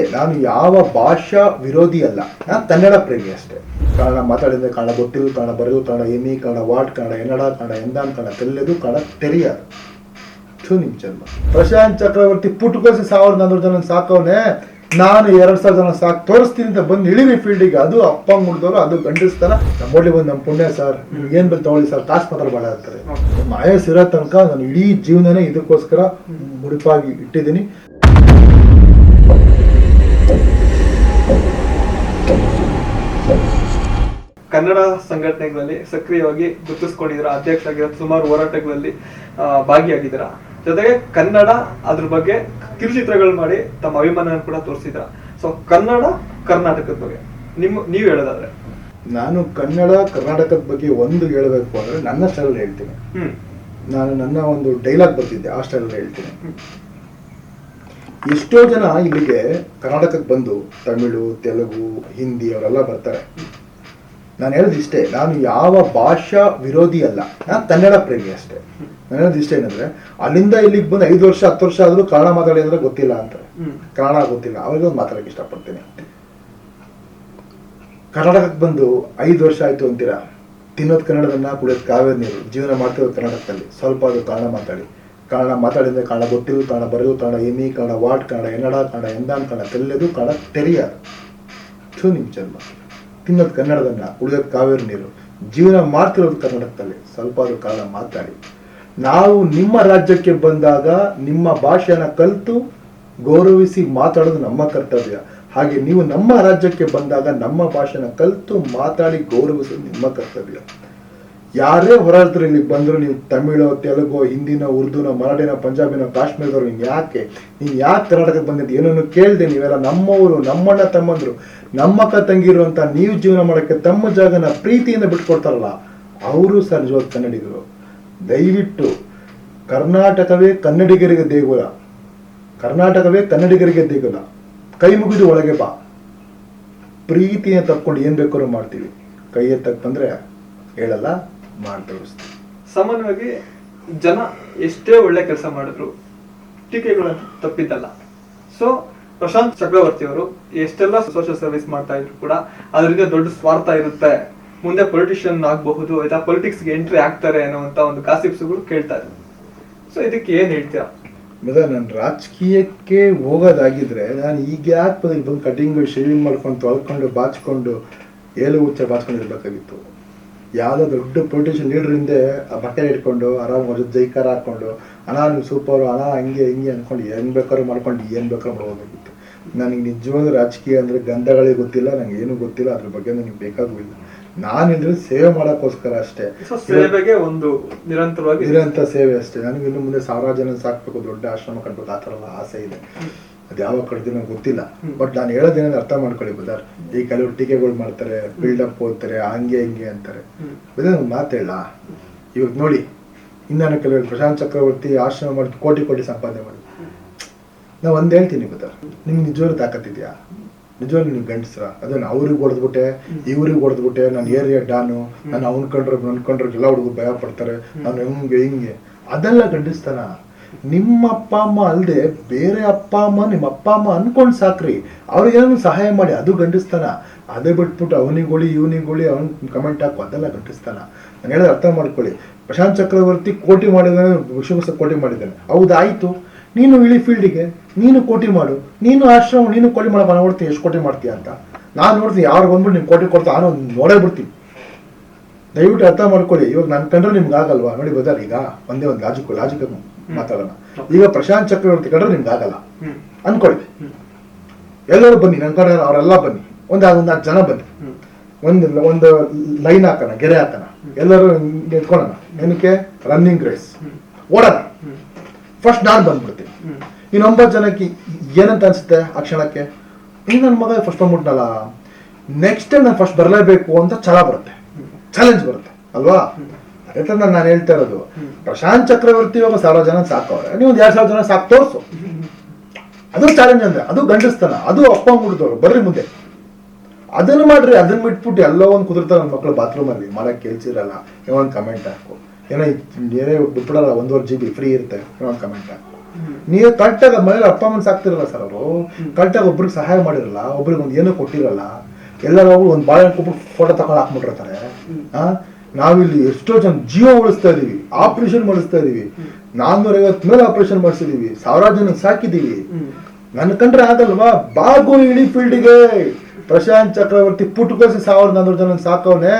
ಇಷ್ಟೇ ನಾನು ಯಾವ ಭಾಷಾ ವಿರೋಧಿ ಅಲ್ಲ. ನಾನು ಕನ್ನಡ ಪ್ರೇಮಿ ಅಷ್ಟೇ. ಕನ್ನಡ ಮಾತಾಡಿದ್ರೆ ಕನ್ನಡ ಗೊತ್ತಿಲ್ಲ ಕನ್ನಡ ಬರೆದು ಕನ್ನಡ ಎಮಿ ಕನ್ನಡ ವಾಟ್ ಕನ್ನಡ ಎನ್ನಡ ಕನ್ನಡ ಎಂದಾನ್ ಕನ್ನಡ ತೆಲ್ಲದು ಕನ್ನಡ ತೆರೆಯಾರ ಥು ನಿಮ್ ಜನ್ಮ. ಪ್ರಶಾಂತ್ ಚಕ್ರವರ್ತಿ ಪುಟ್ಕೋಸಿ ಸಾವಿರದ ನಾನ್ನೂರು ಜನ ಸಾಕವನೆ. ನಾನು ಎರಡ್ ಸಾವಿರ ಜನ ಸಾಕು ತೋರಿಸ್ತೀನಿ ಅಂತ ಬಂದು ಇಳಿರಿ ಫೀಲ್ಡಿಗೆ ಅದು ಅಪ್ಪ ಮುಡಿದವರು ಅದು ಗಂಡಸ್ತಾನ ನಮ್ಮಲ್ಲಿ ಬಂದು ನಮ್ಮ ಪುಣ್ಯ ಸರ್ ನಿಮ್ಗೆ ಏನ್ ಬಂದು ತಗೊಳ್ಳಿ ಸರ್ ಕಾಸು ಮಾತ್ರ ಬಹಳ ಅಂತಾರೆ. ನಮ್ಮ ಆಯಸ್ಸಿರೋ ಇರೋ ತನಕ ನಾನು ಇಡೀ ಜೀವನನೇ ಇದಕ್ಕೋಸ್ಕರ ಮುಡಿಪಾಗಿ ಇಟ್ಟಿದ್ದೀನಿ. ಕನ್ನಡ ಸಂಘಟನೆಗಳಲ್ಲಿ ಸಕ್ರಿಯವಾಗಿ ಗುರುತಿಸ್ಕೊಂಡಿದ್ರ ಅಧ್ಯಕ್ಷ ಆಗಿರೋ ಸುಮಾರು ಹೋರಾಟಗಳಲ್ಲಿ ಭಾಗಿಯಾಗಿದ್ದೀರಾ? ಜೊತೆಗೆ ಕನ್ನಡ ಅದ್ರ ಬಗ್ಗೆ ಕಿರುಚಿತ್ರಗಳು ಮಾಡಿ ತಮ್ಮ ಅಭಿಮಾನ ಕೂಡ ತೋರಿಸಿದ್ರ ಸೊ ಕನ್ನಡ ಕರ್ನಾಟಕದ ಬಗ್ಗೆ. ನಿಮ್ ನೀವ್ ಹೇಳೋದಾದ್ರೆ. ನಾನು ಕನ್ನಡ ಕರ್ನಾಟಕದ ಬಗ್ಗೆ ಒಂದು ಹೇಳಬೇಕು ಅಂದ್ರೆ ನನ್ನ ಸ್ಟೈಲ್ ಹೇಳ್ತೀನಿ. ಹ್ಮ್. ನಾನು ನನ್ನ ಒಂದು ಡೈಲಾಗ್ ಬರ್ತಿದ್ದೆ ಆ ಸ್ಟೈಲ್ ಹೇಳ್ತೀನಿ. ಎಷ್ಟೋ ಜನ ಇಲ್ಲಿಗೆ ಕರ್ನಾಟಕಕ್ಕೆ ಬಂದು ತಮಿಳು ತೆಲುಗು ಹಿಂದಿ ಅವರೆಲ್ಲ ಬರ್ತಾರೆ. ನಾನು ಹೇಳೋದು ಇಷ್ಟೇ ನಾನು ಯಾವ ಭಾಷಾ ವಿರೋಧಿ ಅಲ್ಲ. ನಾನು ಕನ್ನಡ ಪ್ರೇಮಿ ಅಷ್ಟೇ. ನಾನು ಹೇಳೋದು ಇಷ್ಟೇ ಏನಂದ್ರೆ ಅಲ್ಲಿಂದ ಇಲ್ಲಿಗೆ ಬಂದು ಐದು ವರ್ಷ ಹತ್ತು ವರ್ಷ ಆದರೂ ಕನ್ನಡ ಮಾತಾಡಿ ಅಂದ್ರೆ ಗೊತ್ತಿಲ್ಲ ಅಂತಾರೆ ಕನ್ನಡ ಗೊತ್ತಿಲ್ಲ. ಅವಾಗ ಒಂದು ಮಾತಾಡಕ್ಕೆ ಇಷ್ಟಪಡ್ತೀನಿ. ಕರ್ನಾಟಕಕ್ಕೆ ಬಂದು ಐದು ವರ್ಷ ಆಯ್ತು ಅಂತೀರಾ? ತಿನ್ನೋದು ಕನ್ನಡದನ್ನ ಕುಡಿಯೋದು ಕಾವೇರಿ ನೀರು ಜೀವನ ಮಾಡ್ತಿರೋದು ಕರ್ನಾಟಕದಲ್ಲಿ. ಸ್ವಲ್ಪ ಅದು ಕನ್ನಡ ಮಾತಾಡಿ. ಕನ್ನಡ ಮಾತಾಡಿದ್ರೆ ಕನ್ನಡ ಗೊತ್ತಿಲ್ಲ ಕನ್ನಡ ಬರೆದು ಕನ್ನಡ ಎಮಿ ಕನ್ನಡ ವಾಟ್ ಕನ್ನಡ ಎನ್ನಡ ಕನ್ನಡ ಎಂದಾನ್ ಕನ್ನಡ ತೆಲ್ಲದು ಕನ್ನಡ ತೆರಿಯ. ಥೂ ನಿಮ್ ಜನ್ಮ. ತಿನ್ನೋದು ಕನ್ನಡದನ್ನ ಉಳಿಯೋದು ಕಾವೇರಿ ನೀರು. ಜೀವನ ಮಾಡ್ತಿರೋದು ಕರ್ನಾಟಕದಲ್ಲಿ. ಸ್ವಲ್ಪ ಅದು ಕಾಲ ಮಾತಾಡಿ. ನಾವು ನಿಮ್ಮ ರಾಜ್ಯಕ್ಕೆ ಬಂದಾಗ ನಿಮ್ಮ ಭಾಷೆನ ಕಲಿತು ಗೌರವಿಸಿ ಮಾತಾಡೋದು ನಮ್ಮ ಕರ್ತವ್ಯ. ಹಾಗೆ ನೀವು ನಮ್ಮ ರಾಜ್ಯಕ್ಕೆ ಬಂದಾಗ ನಮ್ಮ ಭಾಷೆನ ಕಲಿತು ಮಾತಾಡಿ ಗೌರವಿಸೋದು ನಿಮ್ಮ ಕರ್ತವ್ಯ. ಯಾರೇ ಹೊರಡ್ತಾರೆ ಇಲ್ಲಿ ಬಂದ್ರು ನೀವು ತಮಿಳು, ತೆಲುಗು, ಹಿಂದಿನ, ಉರ್ದುನ, ಮರಾಠಿನ, ಪಂಜಾಬಿನ, ಕಾಶ್ಮೀರದವ್ರು ನೀನು ಯಾಕೆ? ನೀನು ಯಾಕೆ ಕರ್ನಾಟಕಕ್ಕೆ ಬಂದಿದ್ದು ಏನನ್ನು ಕೇಳಿದೆ ನೀವೆಲ್ಲ? ನಮ್ಮವರು ನಮ್ಮಣ್ಣ, ತಮ್ಮಂದ್ರು ನಮ್ಮಕ್ಕ ತಂಗಿರು ಅಂತ ನೀವು ಜೀವನ ಮಾಡೋಕ್ಕೆ ತಮ್ಮ ಜಾಗನ ಪ್ರೀತಿಯಿಂದ ಬಿಟ್ಕೊಡ್ತಾರಲ್ಲ, ಅವರು ಸಹ ನಿಜವಾದ ಕನ್ನಡಿಗರು. ದಯವಿಟ್ಟು ಕರ್ನಾಟಕವೇ ಕನ್ನಡಿಗರಿಗೆ ದೇಗುಲ. ಕರ್ನಾಟಕವೇ ಕನ್ನಡಿಗರಿಗೆ ದೇಗುಲ. ಕೈ ಮುಗಿದು ಒಳಗೆ ಬಾ. ಪ್ರೀತಿಯನ್ನು ತಕ್ಕೊಂಡು ಏನ್ ಬೇಕಾದ್ರೂ ಮಾಡ್ತೀವಿ. ಕೈ ತಕ್ಕ ಬಂದರೆ ಹೇಳಲ್ಲ. ಮಾಡಿ ತೋರಿಸ್ತೀವಿ ಸಾಮಾನ್ಯವಾಗಿ ಜನ ಎಷ್ಟೇ ಒಳ್ಳೆ ಕೆಲಸ ಮಾಡಿದ್ರು ಟೀಕೆಗಳು ತಪ್ಪಿದ್ದಲ್ಲ. ಸೊ ಪ್ರಶಾಂತ್ ಚಕ್ರವರ್ತಿ ಅವರು ಎಷ್ಟೆಲ್ಲ ಸೋಷಿಯಲ್ ಸರ್ವಿಸ್ ಮಾಡ್ತಾ ಇದ್ರು ಕೂಡ ಅದರಿಂದ ದೊಡ್ಡ ಸ್ವಾರ್ಥ ಇರುತ್ತೆ. ಮುಂದೆ ಪೊಲಿಟಿಷಿಯನ್ ಆಗಬಹುದು ಅಥವಾ ಪೊಲಿಟಿಕ್ಸ್ಗೆ ಎಂಟ್ರಿ ಆಗ್ತಾರೆ ಅನ್ನುವಂತ ಒಂದು ಕಾಸಿಪ್ಸ್ಗಳು ಕೇಳ್ತಾ ಇದ್ರು. ಸೊ ಇದಕ್ಕೆ ಏನ್ ಹೇಳ್ತೀರಾ? ಮತ್ತೆ ನಾನು ರಾಜಕೀಯಕ್ಕೆ ಹೋಗೋದಾಗಿದ್ರೆ ನಾನು ಈಗ ಯಾಕೆ ಬಂದು ಬಂದು ಕಟಿಂಗ್ ಶೇವಿಂಗ್ ಮಾಡ್ಕೊಂಡು ತೊಳ್ಕೊಂಡು ಬಾಚ್ಕೊಂಡು ಏಳು ಉಚ್ಚ ಬಾಚ್ಕೊಂಡಿರ್ಬೇಕಾಗಿತ್ತು. ಯಾವುದೋ ದೊಡ್ಡ ಪೊಲಿಟಿಷಿಯನ್ ಲೀಡರ್ ಹಿಂದೆ ಬಟ್ಟೆ ಇಟ್ಕೊಂಡು ಆರಾಮ್ ವರ್ಷ ಜೈಕಾರ ಹಾಕೊಂಡು ಅಣ್ಣ ನೀವು ಸೂಪರು ಅಣ್ಣ ಹಂಗೆ ಹಿಂಗೆ ಅನ್ಕೊಂಡು ಏನ್ ಬೇಕಾದ್ರೂ ಮಾಡ್ಕೊಂಡು ಏನ್ ಬೇಕಾದ್ರೂ ಮಾಡ್ಬೋದಾಗಿತ್ತು ನನಗೆ ನಿಜವಾದ ರಾಜಕೀಯ ಅಂದ್ರೆ ಗಂಧಗಳೇ ಗೊತ್ತಿಲ್ಲ ನಂಗೆ ಏನು ಗೊತ್ತಿಲ್ಲ ಅದ್ರ ಬಗ್ಗೆ ನನಗೆ ಬೇಕಾಗುವುದಿಲ್ಲ. ಇಲ್ಲ ನಾನಿದ್ರೆ ಸೇವೆ ಮಾಡೋಕ್ಕೋಸ್ಕರ ಅಷ್ಟೇ. ಸೇವೆಗೆ ಒಂದು ನಿರಂತರವಾಗಿ ನಿರಂತರ ಸೇವೆ ಅಷ್ಟೇ. ನನಗೆ ಇನ್ನು ಮುಂದೆ ಸಾವಿರಾರು ಜನ ಸಾಕ್ಬೇಕು ದೊಡ್ಡ ಆಶ್ರಮ ಕಟ್ಬೇಕು ಆ ಥರ ಎಲ್ಲ ಆಸೆ ಇದೆ. ಅದು ಯಾವಾಗ ನಂಗೆ ಗೊತ್ತಿಲ್ಲ. ಬಟ್ ನಾನು ಹೇಳೋದೇನಂದ್ರೆ ಅರ್ಥ ಮಾಡ್ಕೊಳ್ಳಿ ಬದಾರ್ ಈ ಕೆಲವರು ಟೀಕೆಗಳು ಮಾಡ್ತಾರೆ ಬಿಲ್ಡಪ್ ಓದ್ತಾರೆ ಹಂಗೆ ಹಿಂಗೆ ಅಂತಾರೆ. ಹ್ಮ್. ನಂಗೆ ಮಾತು ಹೇಳ ಇವಾಗ ನೋಡಿ ಇನ್ನಾನು ಕೆಲವರು ಪ್ರಶಾಂತ್ ಚಕ್ರವರ್ತಿ ಆಶ್ರಮ ಮಾಡಿ ಕೋಟಿ ಕೋಟಿ ಸಂಪಾದನೆ ಮಾಡಿ ನಾವು ಒಂದ್ ಹೇಳ್ತೀನಿ ಬದಾರ್ ನಿಮ್ಗೆ ನಿಜವಾಗ್ಲೂ ತಾಕತ್ತಿದ್ಯಾ ನಿಜವಾಗ್ಲೂ ನೀವು ಗಂಡಸ್ರ? ಅದನ್ನ ಅವ್ರಿಗೆ ಹೊಡೆದ್ಬಿಟ್ಟೆ ಇವ್ರಿಗೆ ಹೊಡೆದ್ಬಿಟ್ಟೆ ನಾನು ಏರಿಯಾ ಡಾನು ನಾನು ಅವ್ನ್ ಕಂಡ್ರೆ ನನ್ ಕಂಡ್ರೆ ಎಲ್ಲ ಹುಡುಗರು ಭಯ ಪಡ್ತಾರೆ ನಾನು ಹೆಂಗೆ ಹಿಂಗೆ. ಅದೆಲ್ಲ ಗಂಡಸ್ತಾನ ನಿಮ್ಮ ಅಪ್ಪ ಅಮ್ಮ ಅಲ್ಲದೆ ಬೇರೆ ಅಪ್ಪ ಅಮ್ಮ ನಿಮ್ಮ ಅಪ್ಪ ಅಮ್ಮ ಅನ್ಕೊಂಡ್ ಸಾಕ್ರಿ. ಅವ್ರಿಗೇನು ಸಹಾಯ ಮಾಡಿ, ಅದು ಗಂಡಿಸ್ತಾನ. ಅದೇ ಬಿಟ್ಬಿಟ್ಟು ಅವನಿಗೋಳಿ ಇವನಿಗೊಳಿ ಅವ್ನ್ ಕಮೆಂಟ್ ಹಾಕು, ಅದೆಲ್ಲ ಗಂಟಿಸ್ತಾನ ನಾನು ಹೇಳಿದ್ರೆ ಅರ್ಥ ಮಾಡ್ಕೊಳ್ಳಿ. ಪ್ರಶಾಂತ್ ಚಕ್ರವರ್ತಿ ಕೋಟಿ ಮಾಡಿದಾನೆ ವಿಶ್ವಕೋಶ ಕೋಟಿ ಮಾಡಿದ್ದಾನೆ. ಹೌದಾಯ್ತು. ನೀನು ಇಳಿ ಫೀಲ್ಡಿಗೆ ನೀನು ಕೋಟಿ ಮಾಡು. ನೀನು ಆಶ್ರಮ, ನೀನು ಕೋಟಿ ಮಾಡಪ್ಪ ನಾನು ನೋಡ್ತೀನಿ ಎಷ್ಟು ಕೋಟಿ ಮಾಡ್ತೀಯ ಅಂತ. ನಾನು ನೋಡ್ತೀನಿ, ಯಾರು ಬಂದ್ಬಿಟ್ಟು ನೀನು ಕೋಟಿ ಕೊಡ್ತಾ ನಾನು ನೋಡೇ ಬಿಡ್ತೀನಿ. ದಯವಿಟ್ಟು ಅರ್ಥ ಮಾಡ್ಕೊಳ್ಳಿ. ಇವಾಗ ನನ್ನ ಕಂಡ್ರೆ ನಿಮ್ಗೆ ಆಗಲ್ವಾ? ನೋಡಿ ಬದಾರ್ ಈಗ ಒಂದೇ ಒಂದು ಲಾಜಿಕ್ ಲಾಜಿಕ್ ಮಾತಾಡೋಣ. ಈಗ ಪ್ರಶಾಂತ್ ಚಕ್ರವರ್ತಿ ಕಂಡ್ರೆ ನಿಮ್ಗೆ ಆಗಲ್ಲ. ಅನ್ಕೊಳ್ಳಿ. ಎಲ್ಲರೂ ಬನ್ನಿ ನನ್ನ ಕಡೆ ಅವರೆಲ್ಲ ಬನ್ನಿ. ಒಂದು ಒಂದು ನಾಲ್ಕು ಜನ ಬನ್ನಿ. ಒಂದು ಒಂದು ಲೈನ್ ಹಾಕೋಣ ಗೆರೆ ಹಾಕೋಣ. ಎಲ್ಲರೂ ನಿಂತ್ಕೊಳ್ಳೋಣ. ಏನಕ್ಕೆ? Running race. ಓಡೋಣ. ಫಸ್ಟ್ ನಾನು ಬಂದ್ಬಿಡ್ತೀನಿ. ಇನ್ನು ಒಂಬತ್ತು ಜನಕ್ಕೆ ಏನಂತ ಅನ್ಸುತ್ತೆ ಆ ಕ್ಷಣಕ್ಕೆ? ಈ ನನ್ನ ಮಗ ಫಸ್ಟ್ ಬಂದ್ಬಿಟ್ನಲ್ಲ. ನೆಕ್ಸ್ಟ್ ಟೈಮ್ ನಾನು ಫಸ್ಟ್ ಬರಲೇಬೇಕು ಅಂತ ಛಲ ಬರುತ್ತೆ. ಚಾಲೆಂಜ್ ಬರುತ್ತೆ. ಅಲ್ವಾ? ಅದೇ ತರ ನಾನು ಹೇಳ್ತಾ ಇರೋದು ಪ್ರಶಾಂತ್ ಚಕ್ರವರ್ತಿ ಇವಾಗ ಸಾವಿರ ಜನ ಸಾಕವ್ರೆ. ನೀವು ಒಂದು ಎರಡು ಸಾವಿರ ಜನ ಸಾಕು ತೋರಿಸು. ಅದು ಚಾಲೆಂಜ್ ಅಂದ್ರೆ ಅದು ಗಂಡಸ್ತನ ಅದು ಅಪ್ಪ ಮುಡ್ದವ್ರು ಬರ್ರಿ ಮುಂದೆ. ಅದನ್ನ ಮಾಡ್ರಿ ಅದನ್ನ ಬಿಟ್ಬಿಟ್ಟು ಎಲ್ಲೋ ಒಂದು ಕುದುರ್ತಾರೆ ನನ್ನ ಮಕ್ಕಳು ಬಾತ್ರೂಮ್ ಅಲ್ಲಿ. ಮಾಡಕ್ ಕೇಳ್ಸಿರಲ್ಲ ಏನೋ ಒಂದು ಕಮೆಂಟ್ ಹಾಕು. ಏನೋ ಏನೇ ಬಿಟ್ಬಿಡಲ್ಲ ಒಂದೂವರೆ ಜಿ ಬಿ ಫ್ರೀ ಇರುತ್ತೆ ಏನೋ ಒಂದು ಕಮೆಂಟ್ ಹಾಕು. ನೀವು ಕರೆಕ್ಟಾಗಿ ಮನೇಲಿ ಅಪ್ಪ ಅಮ್ಮನ ಸಾಕ್ತಿರಲ್ಲ ಸರ್ ಅವರು ಕರೆಕ್ಟಾಗಿ ಒಬ್ರಿಗೆ ಸಹಾಯ ಮಾಡಿರಲ್ಲ ಒಬ್ರಿಗೆ ಒಂದು ಏನೂ ಕೊಟ್ಟಿರಲ್ಲ ಎಲ್ಲರೂ ಒಂದು ಬಾಳೆಹಣ್ಣು ಕೊಟ್ಬಿಟ್ಟು ಫೋಟೋ ತಗೊಂಡು ಹಾಕ್ಬಿಟ್ಟಿರ್ತಾರೆ. ಆ? ನಾವಿಲ್ಲಿ ಎಷ್ಟೋ ಜನ ಜೀವ ಉಳಿಸ್ತಾ ಇದೀವಿ ಆಪರೇಷನ್ ಮಾಡಿಸ್ತಾ ಇದೀವಿ. ನಾನ್ನೂರ ಐವತ್ತು ಮೇಲೆ ಆಪರೇಷನ್ ಮಾಡಿಸಿದೀವಿ, ಸಾವಿರಾರು ಜನ ಸಾಕಿದೀವಿ. ನನ್ನ ಕಂಡ್ರೆ ಆಗಲ್ವಾ? ಬಾಗು ಇಡೀ ಫೀಲ್ಡಿಗೆ ಪ್ರಶಾಂತ್ ಚಕ್ರವರ್ತಿ ಪುಟ್ಕೋಸಿ ಸಾವಿರದ ನಾನ್ನೂರು ಜನ ಸಾಕವನೆ.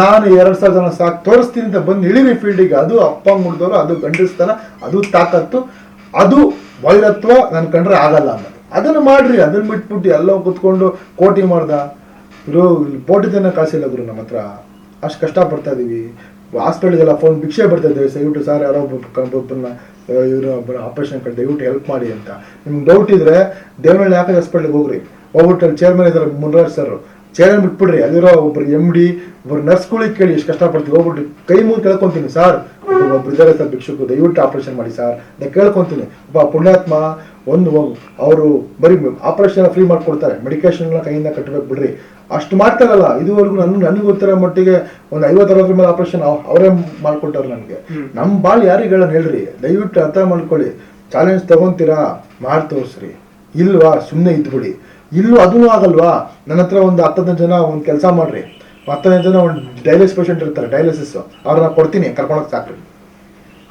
ನಾನು ಎರಡ್ ಸಾವಿರ ಜನ ಸಾಕ್, ತೋರಿಸ್ತೀನಿ ಅಂತ ಬಂದು ಇಳಿವಿ ಫೀಲ್ಡಿಗೆ ಅದು ಅಪ್ಪ ಮುಡ್ದವರು ಅದು ಗಂಡಸ್ತನ, ಅದು ತಾಕತ್ತು. ಅದು ವೈರತ್ವ ನನ್ ಕಂಡ್ರೆ ಆಗಲ್ಲ ಅನ್ನೋದು. ಅದನ್ನ ಮಾಡ್ರಿ, ಅದನ್ನ ಬಿಟ್ಬಿಟ್ಟು ಎಲ್ಲೋ ಕುತ್ಕೊಂಡು ಕೋಟಿ ಮಾಡ್ದ. ಇರೋ ಪೋಟಿ ಜನ ಕಾಸಿಲ್ಲ ಗುರು ನಮ್ಮ ಹತ್ರ. ಅಷ್ಟು ಪಡ್ತಾ ಇದೀವಿ. ಹಾಸ್ಪಿಟಲ್ಗೆಲ್ಲ ಫೋನ್ ಭಿಕ್ಷೆ ಬರ್ತಾ ಇದ್ದೇವೆ ದಯವಿಟ್ಟು ಸರ್ ಯಾರೋ ಒಬ್ಬರನ್ನ ಇವರು ಆಪರೇಷನ್ ಕಡೆ ದಯವಿಟ್ಟು ಹೆಲ್ಪ್ ಮಾಡಿ ಅಂತ. ನಿಮ್ಗೆ ಡೌಟ್ ಇದ್ರೆ ದೇವನಹಳ್ಳಿ ಯಾಕೆ ಹಾಸ್ಪಿಟ್ಲಿಗೆ ಹೋಗ್ರಿ. ಹೋಗ್ಬಿಟ್ಟು ಚೇರ್ಮನ್ ಇದ್ದಾರೆ ಮುನ್ರಾಜ್ ಸರ್ ಚೇರ್ಮನ್ ಬಿಟ್ಬಿಡ್ರಿ. ಅಲ್ಲಿರೋ ಒಬ್ರು ಎಂ ಡಿ ಒಬ್ರು ನರ್ಸ್ಗಳಿಗೆ ಕೇಳಿ ಎಷ್ಟು ಕಷ್ಟಪಡ್ತೀವಿ. ಹೋಗ್ಬಿಟ್ಟು ಕೈ ಮುಂದೆ ಕೇಳ್ಕೊಂತೀನಿ ಸರ್ ಒಬ್ರು ಇದ್ದಾರೆ ಸರ್ ಭಿಕ್ಷುಕು. ದಯವಿಟ್ಟು ಆಪರೇಷನ್ ಮಾಡಿ ಸರ್ ನಾ ಕೇಳ್ಕೊಂತೀನಿ. ಒಬ್ಬ ಪುಣ್ಯಾತ್ಮ, ಒಂದು ಅವರು ಬರೀ ಆಪರೇಷನ್ ಫ್ರೀ ಮಾಡಿಕೊಡ್ತಾರೆ. ಮೆಡಿಕೇಶನ್ ಕೈಯಿಂದ ಕಟ್ಟಬೇಕು ಬಿಡ್ರಿ. ಅಷ್ಟು ಮಾಡ್ತಾರಲ್ಲ ಇದುವರೆಗೂ ನನ್ ನನಗೆ ಗೊತ್ತಿರೋ ಮಟ್ಟಿಗೆ ಒಂದು ಐವತ್ತು ಅರವತ್ತರ ಮೇಲೆ ಆಪರೇಷನ್ ಅವರೇ ಮಾಡ್ಕೊಟ್ಟಾರೆ ನನಗೆ. ನಮ್ಮ ಬಾಳ್ ಯಾರಿಗೆ ಹೇಳೋಣ ಹೇಳ್ರಿ ದಯವಿಟ್ಟು ಅರ್ಥ ಮಾಡ್ಕೊಳ್ಳಿ. ಚಾಲೆಂಜ್ ತಗೊಂತೀರಾ? ಮಾಡಿ ತೋರಿಸ್ರಿ. ಇಲ್ವಾ? ಸುಮ್ಮನೆ ಇದ್ಬಿಡಿ ಇಲ್ಲೂ ಅದೂ ಆಗಲ್ವಾ? ನನ್ನ ಹತ್ರ ಒಂದು ಹತ್ತನೇ ಜನ ಒಂದು ಕೆಲಸ ಮಾಡ್ರಿ. ಹತ್ತನೇ ಜನ ಒಂದು ಡೈಲಿಸ್ ಪೇಷಂಟ್ ಇರ್ತಾರೆ ಡಯಾಲಿಸಿಸ್ ಅವ್ರನ್ನ ಕೊಡ್ತೀನಿ ಕರ್ಕೊಂಡೋಗಿ ಸಾಕ್ರಿ.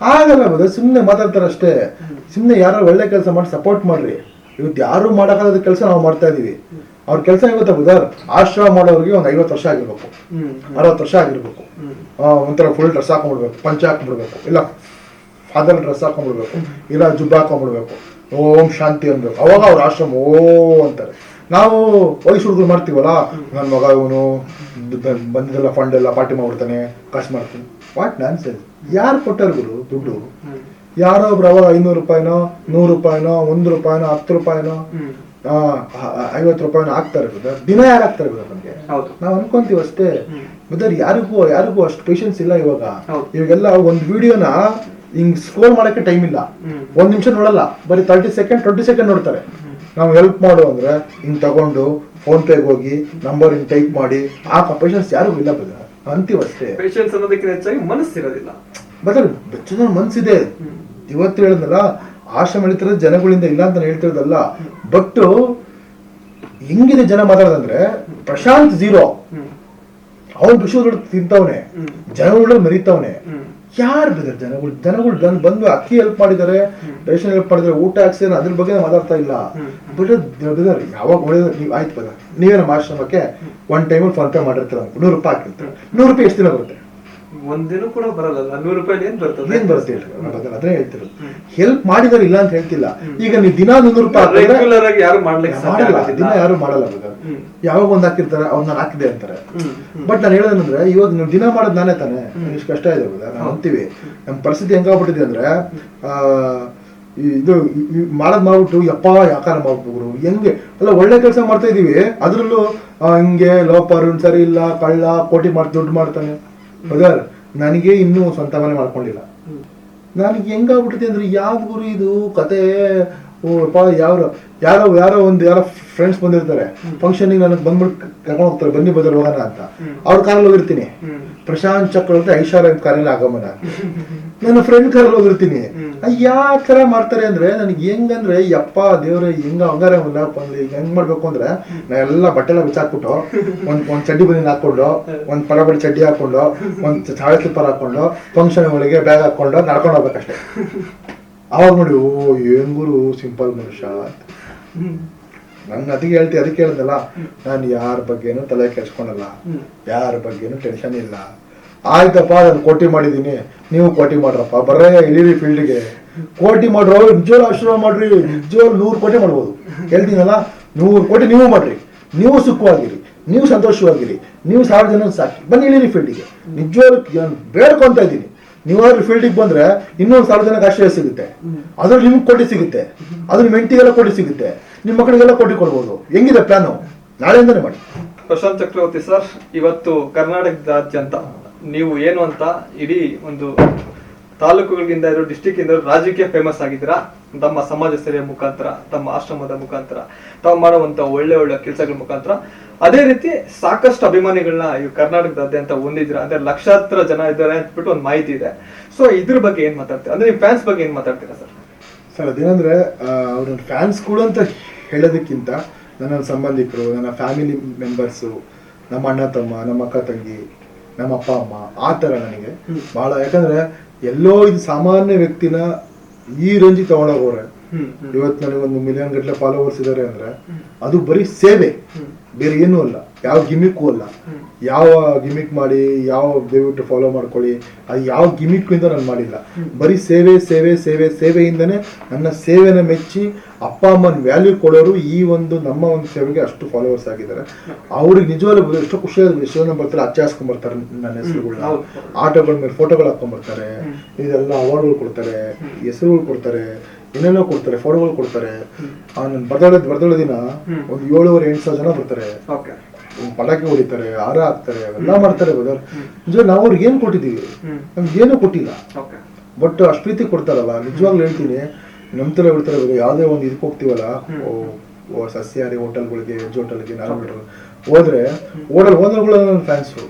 ಆಗಲ್ಲ ಬದ ಸುಮ್ಮನೆ ಮಾತಾಡ್ತಾರೆ ಅಷ್ಟೇ. ಸುಮ್ಮನೆ ಯಾರೋ ಒಳ್ಳೆ ಕೆಲಸ ಮಾಡಿ ಸಪೋರ್ಟ್ ಮಾಡ್ರಿ. ಇವತ್ತು ಯಾರು ಮಾಡೋಕ್ಕಾಗದ ಕೆಲಸ ನಾವು ಮಾಡ್ತಾ ಇದೀವಿ. ಅವ್ರ ಕೆಲಸ ಏನಾಗುತ್ತೆ ಉದಾಹರಣೆ ಆಶ್ರಮ ಮಾಡೋರಿಗೆ ಒಂದು ಐವತ್ತು ವರ್ಷ ಆಗಿರ್ಬೇಕು. ಅರವತ್ತು ವರ್ಷ ಆಗಿರ್ಬೇಕು. ಒಂಥರ ಫುಲ್ ಡ್ರೆಸ್ ಹಾಕೊಂಡ್ಬಿಡ್ಬೇಕು. ಪಂಚ ಹಾಕೊಂಡ್ಬಿಡ್ಬೇಕು. ಇಲ್ಲ ಫಾದರ್ ಡ್ರೆಸ್ ಹಾಕೊಂಡ್ಬಿಡ್ಬೇಕು. ಇಲ್ಲ ಜುಬ್ಬ ಹಾಕೊಂಡ್ಬಿಡ್ಬೇಕು. ಓಂ ಶಾಂತಿ ಅನ್ಬೇಕು ಅವಾಗ ಅವ್ರ ಆಶ್ರಮ ಓ ಅಂತಾರೆ. ನಾವು ವಯಸ್ಸು ಹುಡುಗರು ಮಾಡ್ತೀವಲ್ಲ? ನನ್ನ ಮಗ ಇವನು ಬಂದಿದ್ದೆಲ್ಲ ಫಂಡ್ ಎಲ್ಲ ಪಾರ್ಟಿ ಮಾಡ್ಬಿಡ್ತಾನೆ ಕಾಸು ಮಾಡ್ತೀನಿ. ವಾಟ್ ನಾನ್ ಸೆನ್ಸ್ ಯಾರು ಕೊಟ್ಟರು ಗುರು? ದುಡ್ಡು. ಯಾರೋ ಒಬ್ರು ಅವಾಗ ಐನೂರು ರೂಪಾಯಿನೋ ನೂರು ರೂಪಾಯಿನೋ ಒಂದು ರೂಪಾಯಿನೋ ಹತ್ತು ರೂಪಾಯಿನೋ ಐವತ್ತು ರೂಪಾಯಿನೋ ಹಾಕ್ತಾರೆ ಬ್ರದರ್ ದಿನ ಯಾರು ಹಾಕ್ತಾರೆ ಬ್ರದರ್ ನಮಗೆ? ನಾವು ಅನ್ಕೊಂತೀವಿ ಅಷ್ಟೇ. ಬ್ರದರ್ ಯಾರಿಗೂ ಯಾರಿಗೂ ಅಷ್ಟು ಪೇಷನ್ಸ್ ಇಲ್ಲ ಇವಾಗ. ಇವಾಗೆಲ್ಲ ಒಂದ್ ವಿಡಿಯೋನ ಹಿಂಗ್ ಸ್ಕ್ರೋಲ್ ಮಾಡಕ್ಕೆ ಟೈಮ್ ಇಲ್ಲ. ಒಂದ್ ನಿಮಿಷ ನೋಡಲ್ಲ. ಬರೀ ತರ್ಟಿ ಸೆಕೆಂಡ್ ಟ್ವೆಂಟಿ ಸೆಕೆಂಡ್ ನೋಡ್ತಾರೆ. ನಾವು ಹೆಲ್ಪ್ ಮಾಡು ಅಂದ್ರೆ ಹಿಂಗ್ ತಗೊಂಡು ಫೋನ್ ಪೇಗೆ ಹೋಗಿ ನಂಬರ್ ಹಿಂಗ್ ಟೈಪ್ ಮಾಡಿ. ಆ ಪೇಷನ್ಸ್ ಯಾರಿಗೂ ಇಲ್ಲ ಬ್ರದರ್ ಅಂತೀವಷ್ಟೇ ಪೇಷನ್ಸ್ ಅನ್ನೋದಕ್ಕಿಂತ ಹೆಚ್ಚಾಗಿ ಮನಸ್ಸಿರೋದಿಲ್ಲ. ಬದಲ್ ಬೆಚ್ಚನ ಮನ್ಸಿದೆ. ಇವತ್ತು ಹೇಳಿದ್ನಲ್ಲ ಆಶ್ರಮ ಹೇಳ್ತಿರೋದು ಜನಗಳಿಂದ ಇಲ್ಲ ಅಂತ ಹೇಳ್ತಿರೋದಲ್ಲ. ಬಟ್ ಹೆಂಗಿದೆ ಜನ ಮಾತಾಡೋದಂದ್ರೆ ಪ್ರಶಾಂತ್ ಝೀರೋ. ಅವನು ದುಡ್ಡು ತಿಂತವನೆ. ಜನಗಳ ಮರಿತವನೆ. ಯಾರು ಬೆದರ್ ಜನಗಳು ಜನಗಳು ಬಂದು ಬಂದು ಅಕ್ಕಿ ಹೆಲ್ಪ್ ಮಾಡಿದ್ದಾರೆ ರೇಷನ್ ಹೆಲ್ಪ್ ಮಾಡಿದ್ದಾರೆ ಊಟ ಹಾಕ್ಸಿದ್ರೆ ಅದ್ರ ಬಗ್ಗೆ ಮಾತಾಡ್ತಾ ಇಲ್ಲ. ಬಟ್ ಬೆದರ್ ಯಾವಾಗ ಒಳ್ಳೇದು ನೀವು ಆಯ್ತು ಬದ ನೀವೇ ನಮ್ಮ ಆಶ್ರಮಕ್ಕೆ ಒನ್ ಟೈಮಲ್ಲಿ ಫೋನ್ ಪೇ ಮಾಡಿರ್ತಾರೆ ನೂರು ರೂಪಾಯಿ ಹಾಕಿರ್ತಾರೆ. ನೂರು ರೂಪಾಯಿ ಎಷ್ಟು ದಿನ ಬರುತ್ತೆ? ಒಂದಿನ ಕೂಡ ಬರಲ್ಲ. ನೂರು ರೂಪಾಯಿ ಏನ್ ಬರ್ತದೆ? ಏನ್ ಬರುತ್ತೆ ಅದೇ ಹೇಳ್ತಿರೋದು. ಹೆಲ್ಪ್ ಮಾಡಿದಾರೆ ಇಲ್ಲ ಅಂತ ಹೇಳ್ತಿಲ್ಲ. ಈಗ ನೀವು ದಿನ ನೂರು ರೂಪಾಯಿ ರೆಗ್ಯುಲರ್ ಆಗಿ ಯಾರು ಮಾಡ್ಲಿಕ್ಕೆ ಸಾಧ್ಯ ಮಾಡಲ್ಲ. ದಿನ ಯಾರು ಮಾಡಲ್ಲ. ಯಾವಾಗ ಒಂದ್ ಹಾಕಿರ್ತಾರೆ ಅವ್ನ ನಾನು ಹಾಕಿದೆ ಅಂತಾರೆ. ಬಟ್ ನಾನು ಹೇಳೋದಂದ್ರೆ ಇವಾಗ ನೀವು ದಿನ ಮಾಡೋದು ನಾನೇ ತಾನೆ. ಇಷ್ಟು ಕಷ್ಟ ಇದೆ brother. ನಾವು ಅಂತೀವಿ. ನಮ್ಮ ಪರಿಸ್ಥಿತಿ ಹೆಂಗಾಗ್ಬಿಟ್ಟಿದೆ ಅಂದ್ರೆ ಆ ಇದು ಮಾಡೋದ್ ಮಾಡ್ಬಿಟ್ಟು ಯಪ್ಪ ಯಾಕಾರ ಮಾಡ್ಬಿಟ್ರು ಹೆಂಗೆ? ಅಲ್ಲ ಒಳ್ಳೆ ಕೆಲಸ ಮಾಡ್ತಾ ಇದೀವಿ. ಅದ್ರಲ್ಲೂ ಹಿಂಗೆ ಲೋಪರ್ ಸರಿ ಇಲ್ಲ ಕಳ್ಳ ಕೋಟಿ ಮಾಡಿ ದುಡ್ಡು ಮಾಡ್ತಾನೆ. ಬ್ರದರ್ ನನಗೆ ಇನ್ನೂ ಸ್ವಂತ ಮನೆ ಮಾಡ್ಕೊಂಡಿಲ್ಲ ನನಗೆ ಹೆಂಗಾಗ್ಬಿಟ್ಟಿದೆ ಅಂದ್ರೆ ಯಾವ್ದು ಗುರು ಇದು? ಕತೆ ಓ ಯಾರು ಯಾರೋ ಯಾರೋ ಒಂದು ಯಾರೋ ಫ್ರೆಂಡ್ಸ್ ಬಂದಿರ್ತಾರೆ. ಫಂಕ್ಷನ್ಗೆ ನನಗೆ ಬಂದ್ಬಿಟ್ಟು ಕರ್ಕೊಂಡು ಹೋಗ್ತಾರೆ ಬನ್ನಿ ಬದಲು ಹೋಗೋಣ ಅಂತ. ಅವ್ರ ಕಾರಲ್ಲಿ ಹೋಗಿರ್ತೀನಿ. ಪ್ರಶಾಂತ್ ಚಕ್ರವರ್ತಿ ಐಶ್ವರ್ಯ ಕಾರಲ್ಲಿ ಆಗಮನ ನನ್ನ ಫ್ರೆಂಡ್ ಕಾರಲ್ಲಿ ಹೋಗಿರ್ತೀನಿ. ಯಾವ ತರ ಮಾಡ್ತಾರೆ ಅಂದ್ರೆ ನನಗೆ ಹೆಂಗಂದ್ರೆ ಯಪ್ಪ ದೇವ್ರೆ ಹೆಂಗ ಹಂಗಾರೆ ಅಂದ್ರೆ ಹೆಂಗ್ ಮಾಡ್ಬೇಕು ಅಂದ್ರೆ ನಾ ಎಲ್ಲ ಬಟ್ಟೆ ಎಲ್ಲ ಬಿಚ್ಚಾಕ್ಬಿಟ್ಟು ಒಂದ್ ಒಂದ್ ಚಡ್ಡಿ ಬನ್ನಿ ಹಾಕೊಂಡು ಒಂದ್ ಪಡಬಡಿ ಚಡ್ಡಿ ಹಾಕೊಂಡು ಒಂದ್ ಚಾಳೆ ಸ್ಲಿಪ್ಪರ್ ಹಾಕೊಂಡು ಫಂಕ್ಷನ್ ಒಳಗೆ ಬ್ಯಾಗ್ ಹಾಕೊಂಡು ನಡ್ಕೊಂಡು ಹೋಗ್ಬೇಕಷ್ಟೇ. ಅವಾಗ ನೋಡಿ ಓ ಏನ್ ಗುರು ಸಿಂಪಲ್ ಮನುಷ್ಯ ನಂಗೆ ಅದಕ್ಕೆ ಹೇಳ್ತಿ ಅದಕ್ಕೆ ಹೇಳಿದ್ನಲ್ಲ ನಾನು ಯಾರ ಬಗ್ಗೆನೂ ತಲೆ ಕೆಡ್ಸ್ಕೊಳಲ್ಲ ಯಾರ ಬಗ್ಗೆನೂ ಟೆನ್ಷನ್ ಇಲ್ಲ. ಆಯ್ತಪ್ಪ ನಾನು ಕೋಟಿ ಮಾಡಿದ್ದೀನಿ. ನೀವು ಕೋಟಿ ಮಾಡ್ರಪ್ಪ. ಬರ್ರೇ ಇಳಿರಿ ಫೀಲ್ಡ್ಗೆ ಕೋಟಿ ಮಾಡ್ರೋ ನಿಜವಾಗ್ಲೂ ಆಶ್ರಮ ಮಾಡ್ರಿ. ನಿಜವಾಗ್ಲೂ ನೂರು ಕೋಟಿ ಮಾಡ್ಬೋದು. ಹೇಳ್ತೀನಲ್ಲ ನೂರು ಕೋಟಿ ನೀವು ಮಾಡ್ರಿ. ನೀವು ಸುಖವಾಗಿರಿ. ನೀವು ಸಂತೋಷವಾಗಿರಿ. ನೀವು ಸಾವಿರ ಜನ ಸಾಕಿ. ಬನ್ನಿ ಇಳಿರಿ ಫೀಲ್ಡಿಗೆ ನಿಜವಾಗ್ಲೂ ನಾನು ಬೇಡ್ಕೊಂತ ಇದ್ದೀನಿ. ನೀವಾದ್ರೂ ಫೀಲ್ಡಿಗೆ ಬಂದ್ರೆ ಇನ್ನೊಂದು ಸಾವಿರ ಜನಕ್ಕೆ ಆಶ್ರಯ ಸಿಗುತ್ತೆ. ಅದ್ರಲ್ಲಿ ನಿಮ್ಗೆ ಕೋಟಿ ಸಿಗುತ್ತೆ. ಅದ್ರ ಮೆಂಟಿಗೆಲ್ಲ ಕೋಟಿ ಸಿಗುತ್ತೆ. ನಿಮ್ಮ ಮಕ್ಕಳಿಗೆಲ್ಲ ಕೋಟಿ ಕೊಡ್ಬೋದು. ಹೆಂಗಿದೆ ಪ್ಲಾನು ನಾಳೆಯಿಂದನೇ ಮಾಡಿ. ಪ್ರಶಾಂತ್ ಚಕ್ರವರ್ತಿ ಸರ್, ಇವತ್ತು ಕರ್ನಾಟಕದಾದ್ಯಂತ ನೀವು ಏನು ಅಂತ ಇಡೀ ಒಂದು ತಾಲೂಕುಗಳಿಂದ ಇರೋ ಡಿಸ್ಟಿಕ್ ಇಂದ ರಾಜ್ಯಕ್ಕೆ ಫೇಮಸ್ ಆಗಿದ್ದೀರಾ? ತಮ್ಮ ಸಮಾಜ ಸೇವೆ ಮುಖಾಂತರ ತಮ್ಮ ಆಶ್ರಮದ ಮುಖಾಂತರ ತಾವು ಮಾಡುವಂತ ಒಳ್ಳೆ ಒಳ್ಳೆ ಕೆಲಸಗಳ ಮುಖಾಂತರ. ಅದೇ ರೀತಿ ಸಾಕಷ್ಟು ಅಭಿಮಾನಿಗಳನ್ನ ಈ ಕರ್ನಾಟಕದಾದ್ಯಂತ ಹೊಂದಿದ್ದೀರಾ? ಅಂದ್ರೆ ಲಕ್ಷಾಂತರ ಜನ ಇದ್ದಾರೆ ಬಿಟ್ಟು ಒಂದು ಮಾಹಿತಿ ಇದೆ. ಸೊ ಇದ್ರ ಬಗ್ಗೆ ಏನ್ ಮಾತಾಡ್ತೀರಾ? ಅಂದ್ರೆ ನಿಮ್ ಫ್ಯಾನ್ಸ್ ಬಗ್ಗೆ ಏನ್ ಮಾತಾಡ್ತೀರಾ ಸರ್? ಸರ್ ಅದೇನಂದ್ರೆ ಅವ್ರ ಕೂಡ ಅಂತ ಹೇಳೋದಕ್ಕಿಂತ ನನ್ನ ಸಂಬಂಧಿಕರು ನನ್ನ ಫ್ಯಾಮಿಲಿ ಮೆಂಬರ್ಸು ನಮ್ಮ ಅಣ್ಣ ತಮ್ಮ ನಮ್ಮ ಅಕ್ಕ ತಂಗಿ ನಮ್ಮ ಅಪ್ಪ ಅಮ್ಮ ಆ ಥರ ನನಗೆ. ಭಾಳ ಯಾಕಂದ್ರೆ ಎಲ್ಲೋ ಇದು ಸಾಮಾನ್ಯ ವ್ಯಕ್ತಿನ ಈ ರಂಜಿ ಹ್ಮ್ ಇವತ್ತು ನನಗೆ ಒಂದು ಮಿಲಿಯನ್ ಗಟ್ಟಲೆ ಫಾಲೋವರ್ಸ್ ಇದ್ದಾರೆ ಅಂದ್ರೆ ಅದು ಬರೀ ಸೇವೆ. ಬೇರೆ ಏನೂ ಅಲ್ಲ. ಯಾವ ಗಿಮಿಕ್ಕೂ ಅಲ್ಲ. ಯಾವ ಗಿಮಿಕ್ ಮಾಡಿ ಯಾವ ದಯವಿಟ್ಟು ಫಾಲೋ ಮಾಡ್ಕೊಳ್ಳಿ ಅದು ಯಾವ ಗಿಮಿಕ್ ಇಂದ ನಾನು ಮಾಡಿಲ್ಲ. ಬರೀ ಸೇವೆ ಸೇವೆ ಸೇವೆ ಸೇವೆಯಿಂದನೇ ನನ್ನ ಸೇವೆನ ಮೆಚ್ಚಿ ಅಪ್ಪ ಅಮ್ಮನ ವ್ಯಾಲ್ಯೂ ಕೊಡೋರು ಈ ಒಂದು ನಮ್ಮ ಒಂದು ಸೇವೆಗೆ ಅಷ್ಟು ಫಾಲೋವರ್ಸ್ ಆಗಿದ್ದಾರೆ. ಅವ್ರಿಗೆ ನಿಜವಾಗ್ಲೂ ಎಷ್ಟು ಖುಷಿ ಜನ ಬರ್ತಾರೆ ಅಚ್ಚ ಹಾಸ್ಕೊಂಡ್ಬರ್ತಾರೆ ನನ್ನ ಹೆಸರುಗಳನ್ನ. ಆಟೋಗಳ ಮೇಲೆ ಫೋಟೋಗಳು ಹಾಕೊಂಡ್ಬರ್ತಾರೆ ಇದೆಲ್ಲ ಅವಾರ್ಡ್ಗಳು ಕೊಡ್ತಾರೆ ಹೆಸರುಗಳು ಕೊಡ್ತಾರೆ ಏನೇನೋ ಕೊಡ್ತಾರೆ ಫೋಟೋಗಳು ಕೊಡ್ತಾರೆ. ನನ್ನ ಬರ್ದಳೆ ಬರ್ದಳ ದಿನ. ಒಂದು ಏಳುವರೆ ಎಂಟು ಸಾವಿರ ಜನ ಬರ್ತಾರೆ. ಪಟಾಕಿ ಹೊಡಿತಾರೆ ಹಾರ ಹಾಕ್ತಾರೆ ಅವೆಲ್ಲ ಮಾಡ್ತಾರೆ ಬದರ್ ಹ್ಮ್. ನಿಜ ನಾವು ಅವ್ರಿಗೆ ಏನ್ ಕೊಟ್ಟಿದ್ದೀವಿ? ನಮ್ಗೆ ಏನೂ ಕೊಟ್ಟಿಲ್ಲ. ಬಟ್ ಅಷ್ಟು ರೀತಿ ಕೊಡ್ತಾರಲ್ಲ ನಿಜವಾಗ್ಲೂ ಹೇಳ್ತೀನಿ. ನಮ್ಮ ಥರ ಬರೀ ಯಾವುದೇ ಒಂದು ಇದಕ್ಕೆ ಹೋಗ್ತೀವಲ್ಲ ಸಸ್ಯಹಾರಿ ಹೋಟೆಲ್ಗಳಿಗೆ ವೆಜ್ ಹೋಟೆಲ್ಗೆ ನಾರ್ಮಲ್ ಹೋಟೆಲ್ ಹೋದ್ರೆ ಹೋಟೆಲ್ ಓನರ್ಗಳು ನನ್ನ ಫ್ಯಾನ್ಸು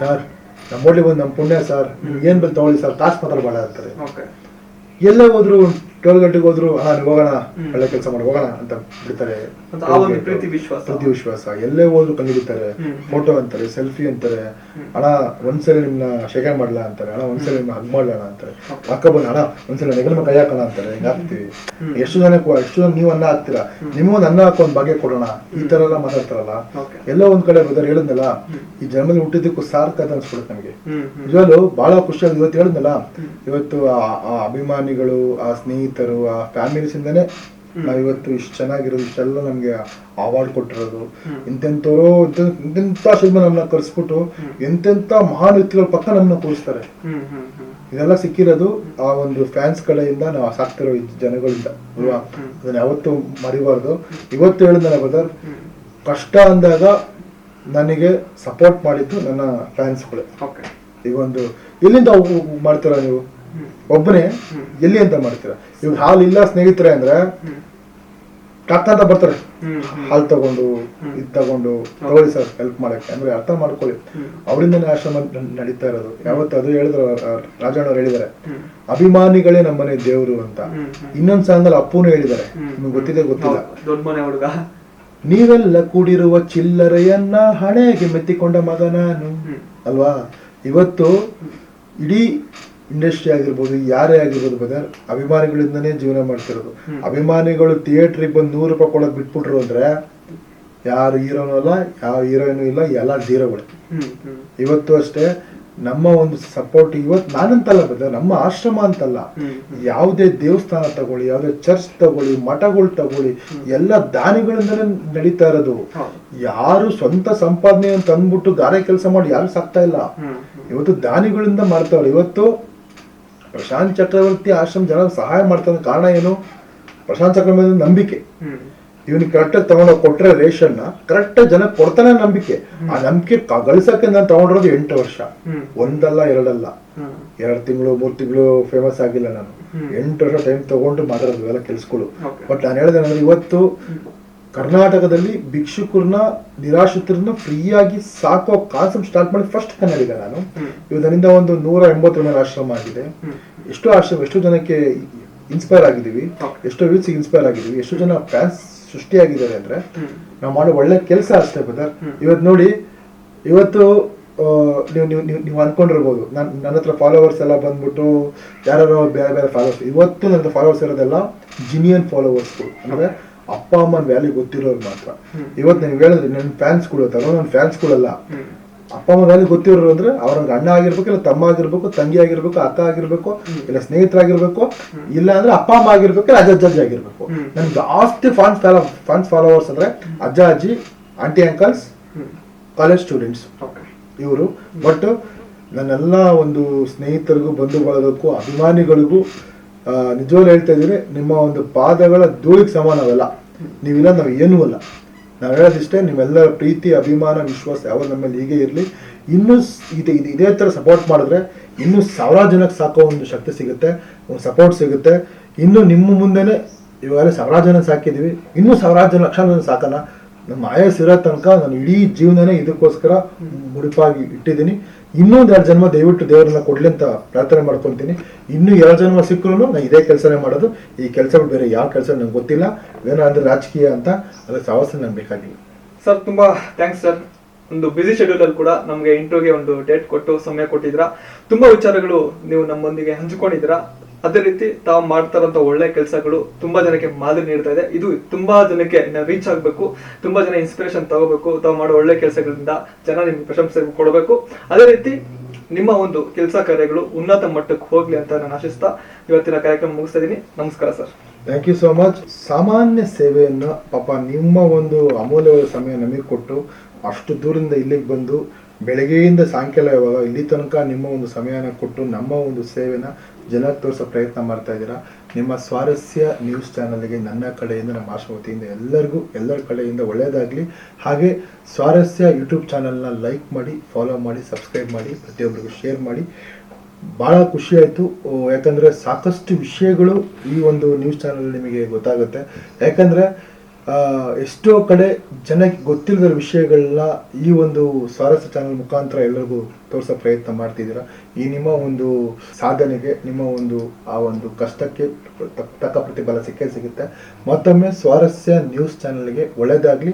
ಸರ್ ನಮ್ಮ ಹೋಟ್ಲಿಗೆ ಬಂದು ನಮ್ಮ ಪುಣ್ಯ ಸರ್ ಏನ್ ಬೇಕು ತಗೊಳ್ಳಿ ಸರ್ ತಾಸ್ ಮಾತ್ರ ಭಾಳ ಅಂತಾರೆ. ಓಕೆ ಎಲ್ಲೇ ಹೋದ್ರು ಟೋಲ್ ಗಂಟೆಗೆ ಹೋದ್ರು ಹಾ ಹೋಗೋಣ ಒಳ್ಳೆ ಕೆಲಸ ಮಾಡಿ ಹೋಗೋಣ ಅಂತ ಬಿಡ್ತಾರೆ. ಪ್ರತಿ ವಿಶ್ವಾಸ. ಎಲ್ಲೇ ಹೋದ್ರು ಕಂಡಿಡಿತಾರೆ ಹ್ಮ್. ಫೋಟೋ ಅಂತಾರೆ ಸೆಲ್ಫಿ ಅಂತಾರೆ. ಹಣ ಒಂದ್ಸಲ ಒಂದ್ಸರಿ ನಿಮ್ನ ಶೇಖರ್ ಮಾಡ್ಲಾ ಅಂತಾರೆ. ಹಣ ಒಂದ್ಸರಿ ನಿಮ್ನ ಹಗ್ ಮಾಡ್ಲಣ ಅಂತಾರೆ. ಅಕ್ಕ ಬಂದು ಹಣ ಒಂದ್ಸರಿ ನೆಗಲ ಕೈ ಹಾಕೋಣ ಅಂತಾರೆ. ಹಿಂಗ ಹಾಕ್ತಿವಿ. ಎಷ್ಟು ಜನ ಎಷ್ಟು ಜನ ನೀವು ಅನ್ನ ಹಾಕ್ತೀರಾ? ನಿಮಗೊಂದು ಅನ್ನ ಹಾಕೋ ಬಗೆ ಭಾಗ್ಯ ಕೊಡೋಣ. ಈ ತರ ಎಲ್ಲ ಮಾತಾಡ್ತಾರಲ್ಲ. ಎಲ್ಲ ಒಂದ್ ಕಡೆ ಬದರ್ ಹೇಳಿದ್ನಲ್ಲ ಈ ಜನ್ಮದಲ್ಲಿ ಹುಟ್ಟಿದ್ದಕ್ಕೂ ಸಾರ್ಥ ಅಂತ ಅನ್ಸ್ಬಿಡುತ್ತೆ ನಮಗೆ. ನಿಜವಾಗ್ಲು ಬಹಳ ಖುಷಿಯಾಗಿ ಇವತ್ತು ಹೇಳಿದ್ನಲ್ಲ ಇವತ್ತು ಆ- ಆ ಅಭಿಮಾನಿಗಳು ಆ ಸ್ನೇಹಿತರು ಆ ಫ್ಯಾಮಿಲೀಸ್ ಇಂದಾನೆ ಹ್ಮ್. ನಾವ್ ಇವತ್ತು ಇಷ್ಟು ಚೆನ್ನಾಗಿರೋದು ಇಷ್ಟೆಲ್ಲ ನಮ್ಗೆ ಅವಾರ್ಡ್ ಕೊಟ್ಟಿರೋದು. ಇಂತೆಂಥವ್ರು ಇಂತೆ- ಇಂತೆಂಥ ಸಿನಿಮಾ ನಮ್ಮನ್ನ ಕರೆಸ್ಬಿಟ್ಟು ಎಂತೆಂಥ ಮಹಾನ್ ವ್ಯಕ್ತಿಗಳ ಪಕ್ಕ ನಮ್ಮನ್ನ ಕೂರಿಸ್ತಾರೆ. ಇದೆಲ್ಲ ಸಿಕ್ಕಿರೋದು ಆ ಒಂದು ಫ್ಯಾನ್ಸ್ ಕಡೆಯಿಂದ ನಾವು ಸಾಕ್ತಿರೋ ಜನಗಳಿಂದ ಅಲ್ವಾ? ಅದನ್ನ ಯಾವತ್ತೂ ಮರಿಬಾರ್ದು. ಇವತ್ತು ಹೇಳಿದ್ನಲ್ಲ ಬ್ರದರ್ ಕಷ್ಟ ಅಂದಾಗ ನನಗೆ ಸಪೋರ್ಟ್ ಮಾಡಿದ್ದು ನನ್ನ ಫ್ಯಾನ್ಸ್ಗಳೇ ಓಕೆ ಈಗ ಒಂದು ಎಲ್ಲಿಂದ ಮಾಡ್ತೀರಾ ನೀವು? ಒಬ್ಬನೇ ಎಲ್ಲಿ ಅಂತ ಮಾಡ್ತೀರಾ? ಇವಾಗ ಹಾಲು ಇಲ್ಲ ಸ್ನೇಹಿತರೆ ಅಂದ್ರೆ ಅಂತ ಬರ್ತಾರೆ. ಹಾಲು ತಗೊಂಡು, ಇದ್ ತಗೊಂಡು ತಗೊಳ್ಳಿ ಸರ್ ಹೆಲ್ಪ್ ಮಾಡಕ್ಕೆ. ಅಂದ್ರೆ ಅರ್ಥ ಮಾಡ್ಕೊಳ್ಳಿ. ಅವರಿಂದನೇ ಆಶ್ರಮ ನಡೀತಾ ಇರೋದು. ಯಾವತ್ತು ಅದು ಹೇಳಿದ್ರು ರಾಜಣ್ಣವ್ರು ಹೇಳಿದಾರೆ ಅಭಿಮಾನಿಗಳೇ ನಮ್ಮನೆ ದೇವರು ಅಂತ. ಇನ್ನೊಂದ್ ಸಾಂಗಲ್ಲಿ ಅಪ್ಪುನು ಹೇಳಿದ್ದಾರೆ. ನಿಮ್ಗೆ ಗೊತ್ತಿದೆ, ಗೊತ್ತಿಲ್ಲ. ಹುಡುಗ ನೀವೆಲ್ಲ ಕೂಡಿರುವ ಚಿಲ್ಲರೆಯನ್ನ ಹಣೆಗೆ ಮೆತ್ತಿಕೊಂಡ ಮಗ ಅಲ್ವಾ? ಇವತ್ತು ಇಡೀ ಇಂಡಸ್ಟ್ರಿ ಆಗಿರ್ಬೋದು ಯಾರೇ ಆಗಿರ್ಬೋದು ಬದರ್ ಅಭಿಮಾನಿಗಳಿಂದನೇ ಜೀವನ ಮಾಡ್ತಿರೋದು. ಅಭಿಮಾನಿಗಳು ಥಿಯೇಟ್ರಿಗೆ ಬಂದು ನೂರು ರೂಪಾಯಿ ಕೊಡೋದು ಬಿಟ್ಬಿಟ್ರು ಅಂದ್ರೆ ಯಾರು ಹೀರೋನು ಅಲ್ಲ ಯಾವ ಹೀರೋಯಿನು ಇಲ್ಲ ಎಲ್ಲ ಜೀರೋಗಳು ಇವತ್ತು ಅಷ್ಟೇ ನಮ್ಮ ಒಂದು ಸಪೋರ್ಟ್ ಇವತ್ತು ನಾನಂತಲ್ಲ ಬದರ್ ನಮ್ಮ ಆಶ್ರಮ ಅಂತಲ್ಲ. ಯಾವುದೇ ದೇವಸ್ಥಾನ ತಗೊಳ್ಳಿ ಯಾವುದೇ ಚರ್ಚ್ ತಗೊಳ್ಳಿ ಮಠಗಳು ತಗೊಳ್ಳಿ ಎಲ್ಲ ದಾನಿಗಳಿಂದಲೇ ನಡೀತಾ ಇರೋದು. ಯಾರು ಸ್ವಂತ ಸಂಪಾದನೆ ಅಂತ ಅಂದ್ಬಿಟ್ಟು ಗಾರೆ ಕೆಲಸ ಮಾಡಿ ಯಾರು ಸಾಕ್ತಾ ಇಲ್ಲ. ಇವತ್ತು ದಾನಿಗಳಿಂದ ಮಾಡ್ತಾವ್ರೆ. ಇವತ್ತು ಪ್ರಶಾಂತ್ ಚಕ್ರವರ್ತಿ ಆಶ್ರಮ ಜನ ಸಹಾಯ ಮಾಡ್ತಾನೆ ಕಾರಣ ಏನು? ಪ್ರಶಾಂತ್ ಚಕ್ರವರ್ತಿ ನಂಬಿಕೆ. ಇವನು ಕರೆಕ್ಟಾಗಿ ತಗೊಂಡೋಗಿ ಕೊಟ್ರೆ ರೇಷನ್ ಕರೆಕ್ಟ್ ಜನ ಕೊಡ್ತಾನೆ ನಂಬಿಕೆ. ಆ ನಂಬಿಕೆ ಗಳಿಸಕ್ಕೆ ನಾನು ತಗೊಂಡಿರೋದು ಎಂಟು ವರ್ಷ. ಒಂದಲ್ಲ ಎರಡಲ್ಲ. ಎರಡ್ ತಿಂಗಳು ಮೂರು ತಿಂಗಳು ಫೇಮಸ್ ಆಗಿಲ್ಲ ನಾನು. ಎಂಟು ವರ್ಷ ಟೈಮ್ ತಗೊಂಡು ಮಾತಾಡೋದು ಎಲ್ಲ ಕೆಲಸಗಳು. ಬಟ್ ನಾನು ಹೇಳಿದೆ ನನಗೆ ಇವತ್ತು ಕರ್ನಾಟಕದಲ್ಲಿ ಭಿಕ್ಷುಕರನ್ನ ನಿರಾಶ್ರಿತರನ್ನ ಫ್ರೀಯಾಗಿ ಸಾಕೋ ಕಾನ್ಸೆಪ್ಟ್ ಸ್ಟಾರ್ಟ್ ಮಾಡಿ ಫಸ್ಟ್ ಕನ್ನಡಿಗ ನಾನು. ಇದರಿಂದ ಒಂದು ನೂರ ಎಂಬತ್ತರ ಮೇಲೆ ಆಶ್ರಮ ಆಗಿದೆ. ಎಷ್ಟು ಆಶ್ರಮ ಎಷ್ಟೋ ಜನಕ್ಕೆ ಇನ್ಸ್ಪೈರ್ ಆಗಿದ್ದೀವಿ. ಎಷ್ಟೋ ವ್ಯೂಸ್ ಇನ್ಸ್ಪೈರ್ ಆಗಿದ್ದೀವಿ? ಎಷ್ಟೋ ಜನ ಫ್ಯಾನ್ಸ್ ಸೃಷ್ಟಿಯಾಗಿದ್ದಾರೆ ಅಂದ್ರೆ ನಾವು ಮಾಡೋ ಒಳ್ಳೆ ಕೆಲಸ ಅಷ್ಟೇ ಬದರ್. ಇವತ್ತು ನೋಡಿ ಇವತ್ತು ನೀವು ನೀವು ನೀವು ಅನ್ಕೊಂಡಿರ್ಬೋದು. ನನ್ನ ನನ್ನ ಹತ್ರ ಫಾಲೋವರ್ಸ್ ಎಲ್ಲ ಬಂದ್ಬಿಟ್ಟು ಯಾರು ಬೇರೆ ಬೇರೆ ಫಾಲೋವರ್ಸ್ ಇವತ್ತು ನನ್ನ ಫಾಲೋವರ್ಸ್ ಇರೋದೆಲ್ಲ ಜಿನಿಯನ್ ಫಾಲೋವರ್ಸ್ಗಳು ಅಂದ್ರೆ ಅಪ್ಪ ಅಮ್ಮನ ವ್ಯಾಲ್ಯೂ ಗೊತ್ತಿರೋರು ಮಾತ್ರ. ಇವತ್ತು ನೀವು ಹೇಳಿದ್ರೆ ನನ್ನ ಫ್ಯಾನ್ಸ್ಗಳು ತರ ನನ್ನ ಫ್ಯಾನ್ಸ್ ಕೊಡಲ್ಲ ಅಪ್ಪ ಅಮ್ಮ ವ್ಯಾಲ್ಯೂ ಗೊತ್ತಿರೋರು ಅಂದ್ರೆ ಅವ್ರ ಅಣ್ಣ ಆಗಿರ್ಬೇಕು ಇಲ್ಲ ತಮ್ಮ ಆಗಿರ್ಬೇಕು ತಂಗಿ ಆಗಿರ್ಬೇಕು ಅಕ್ಕ ಆಗಿರ್ಬೇಕು ಇಲ್ಲ ಸ್ನೇಹಿತರಾಗಿರ್ಬೇಕು ಇಲ್ಲ ಅಂದ್ರೆ ಅಪ್ಪ ಅಮ್ಮ ಆಗಿರ್ಬೇಕು ಇಲ್ಲ ಅಜ್ಜ ಅಜ್ಜಿ ಆಗಿರ್ಬೇಕು. ನನ್ ಜಾಸ್ತಿ ಫ್ಯಾನ್ಸ್ ಫಾಲೋ ಫ್ಯಾನ್ಸ್ ಫಾಲೋವರ್ಸ್ ಅಂದ್ರೆ ಅಜ್ಜ ಅಜ್ಜಿ ಆಂಟಿ ಅಂಕಲ್ಸ್ ಕಾಲೇಜ್ ಸ್ಟೂಡೆಂಟ್ಸ್ ಇವರು. ಬಟ್ ನನ್ನೆಲ್ಲ ಒಂದು ಸ್ನೇಹಿತರಿಗೂ ಬಂಧು ಬಳಗಕ್ಕೂ ಅಭಿಮಾನಿಗಳಿಗೂ ನಿಜವಾಗ್ಲೂ ಹೇಳ್ತಾ ಇದ್ದೀನಿ, ನಿಮ್ಮ ಒಂದು ಪಾದಗಳ ಧೂಳಿಗೆ ಸಮಾನ ಅವೆಲ್ಲ ನೀವಿಲ್ಲ, ನಾವು ಏನೂ ಅಲ್ಲ. ನಾವು ಹೇಳೋದಿಷ್ಟೇ ನಿಮ್ಮೆಲ್ಲರ ಪ್ರೀತಿ, ಅಭಿಮಾನ, ವಿಶ್ವಾಸ ಯಾವಾಗ ನಮ್ಮಲ್ಲಿ ಹೀಗೆ ಇರಲಿ. ಇನ್ನೂ ಇದೆ, ಇದೆ- ಥರ ಸಪೋರ್ಟ್ ಮಾಡಿದ್ರೆ ಇನ್ನೂ ಸಾವಿರಾರು ಜನಕ್ಕೆ ಸಾಕೋ ಒಂದು ಶಕ್ತಿ ಸಿಗುತ್ತೆ, ಒಂದು ಸಪೋರ್ಟ್ ಸಿಗುತ್ತೆ. ಇನ್ನು ನಿಮ್ಮ ಮುಂದೆನೆ ಇವಾಗಲೇ ಸಾವಿರಾರು ಜನ ಸಾಕಿದ್ದೀವಿ. ಇನ್ನೂ ಸಾವಿರಾರು ಜನ, ಲಕ್ಷಾಂತರ ಜನ ನಮ್ಮ ಆಯಸ್ ಇರೋ ತನಕ ನಾನು ಇಡೀ ಜೀವನನೇ ಇದಕ್ಕೋಸ್ಕರ ಮುಡಿಪಾಗಿ ಇಟ್ಟಿದ್ದೀನಿ. ಇನ್ನೊಂದು ಎರಡು ಜನ್ಮ ದಯವಿಟ್ಟು ದೇವರನ್ನ ಕೊಡ್ಲಿ ಅಂತ ಪ್ರಾರ್ಥನೆ ಮಾಡ್ಕೊತೀನಿ. ಇನ್ನೂ ಎರಡು ಜನ್ಮ ಸಿಕ್ಕರೂ ನಾನು ಇದೇ ಕೆಲಸನೇ ಮಾಡೋದು. ಈ ಕೆಲಸ ಬೇರೆ ಯಾವ ಕೆಲಸ ನಂಗೆ ಗೊತ್ತಿಲ್ಲ. ಏನೋ ಅಂದ್ರೆ ರಾಜಕೀಯ ಅಂತ ಅದ್ರ ಸಾಹಸ ನಂಗೆ ಬೇಕಾಗಿಲ್ಲ. ಸರ್, ತುಂಬಾ ಥ್ಯಾಂಕ್ಸ್ ಸರ್. ಒಂದು ಬ್ಯುಸಿ ಶೆಡ್ಯೂಲ್ ಅಲ್ಲಿ ಕೂಡ ನಮಗೆ ಇಂಟರ್ವ್ಯೂಗೆ ಒಂದು ಡೇಟ್ ಕೊಟ್ಟು, ಸಮಯ ಕೊಟ್ಟಿದ್ರ ತುಂಬಾ ವಿಚಾರಗಳು ನೀವು ನಮ್ಮೊಂದಿಗೆ ಹಂಚಿಕೊಂಡಿದ್ದೀರಾ. ಅದೇ ರೀತಿ ತಾವು ಮಾಡ್ತಾರಂತ ಒಳ್ಳೆ ಕೆಲಸಗಳು ತುಂಬಾ ಜನಕ್ಕೆ ಮಾದರಿ ನೀಡ್ತಾ ಇದೆ. ಇದು ತುಂಬಾ ಜನಕ್ಕೆ ರೀಚ್ ಆಗಬೇಕು, ತುಂಬಾ ಜನ ಇನ್ಸ್ಪಿರೇಷನ್ ತಗೋಬೇಕು, ತಾವು ಮಾಡೋ ಒಳ್ಳೆ ಕೆಲಸಗಳಿಂದ ಜನ ನಿಮ್ಗೆ ಪ್ರಶಂಸೆ ಕೊಡಬೇಕು. ಅದೇ ರೀತಿ ನಿಮ್ಮ ಒಂದು ಕೆಲಸ ಕಾರ್ಯಗಳು ಉನ್ನತ ಮಟ್ಟಕ್ಕೆ ಹೋಗ್ಲಿ ಅಂತ ನಾನು ಆಶಿಸ್ತಾ ಇವತ್ತಿನ ಕಾರ್ಯಕ್ರಮ ಮುಗಿಸ್ತಾ ಇದ್ದೀನಿ ನಮಸ್ಕಾರ sir. Thank you so much ಸಾಮಾನ್ಯ ಸೇವೆಯನ್ನು ಪಾಪ ನಿಮ್ಮ ಒಂದು ಅಮೂಲ್ಯವಾದ ಸಮಯ ನಮಗೆ ಕೊಟ್ಟು ಅಷ್ಟು ದೂರದಿಂದ ಇಲ್ಲಿಗೆ ಬಂದು ಬೆಳಗ್ಗೆಯಿಂದ ಸಾಯಂಕಾಲ ಇವಾಗ ಇಲ್ಲಿ ತನಕ ನಿಮ್ಮ ಒಂದು ಸಮಯನ ಕೊಟ್ಟು ನಮ್ಮ ಒಂದು ಸೇವೆನ ಜನಕ್ಕೆ ತೋರಿಸೋ ಪ್ರಯತ್ನ ಮಾಡ್ತಾ ಇದ್ದೀರಾ? ನಿಮ್ಮ ಸ್ವಾರಸ್ಯ ನ್ಯೂಸ್ ಚಾನಲ್ಗೆ ನನ್ನ ಕಡೆಯಿಂದ, ನಮ್ಮ ಆಶಾವತಿಯಿಂದ ಎಲ್ಲರಿಗೂ, ಎಲ್ಲರ ಕಡೆಯಿಂದ ಒಳ್ಳೆಯದಾಗಲಿ. ಹಾಗೆ ಸ್ವಾರಸ್ಯ ಯೂಟ್ಯೂಬ್ ಚಾನಲ್ನ ಲೈಕ್ ಮಾಡಿ ಫಾಲೋ ಮಾಡಿ ಸಬ್ಸ್ಕ್ರೈಬ್ ಮಾಡಿ, ಪ್ರತಿಯೊಬ್ಬರಿಗೂ ಶೇರ್ ಮಾಡಿ. ಭಾಳ ಖುಷಿ ಆಯಿತು. ಯಾಕಂದರೆ ಸಾಕಷ್ಟು ವಿಷಯಗಳು ಈ ಒಂದು ನ್ಯೂಸ್ ಚಾನಲ್ ನಿಮಗೆ ಗೊತ್ತಾಗುತ್ತೆ. ಯಾಕಂದರೆ ಎಷ್ಟೋ ಕಡೆ ಜನಕ್ಕೆ ಗೊತ್ತಿಲ್ಲದ ವಿಷಯಗಳನ್ನ ಈ ಒಂದು ಸ್ವಾರಸ್ಯ ಚಾನಲ್ ಮುಖಾಂತರ ಎಲ್ಲರಿಗೂ ತೋರಿಸೋ ಪ್ರಯತ್ನ ಮಾಡ್ತಿದ್ದೀರಾ? ಈ ನಿಮ್ಮ ಒಂದು ಸಾಧನೆಗೆ, ನಿಮ್ಮ ಒಂದು, ಆ ಒಂದು ಕಷ್ಟಕ್ಕೆ ತಕ್ಕ- ಪ್ರತಿಫಲ ಸಿಕ್ಕೇ ಸಿಗುತ್ತೆ. ಮತ್ತೊಮ್ಮೆ ಸ್ವಾರಸ್ಯ ನ್ಯೂಸ್ ಚಾನಲ್ಗೆ ಒಳ್ಳೆಯದಾಗಲಿ.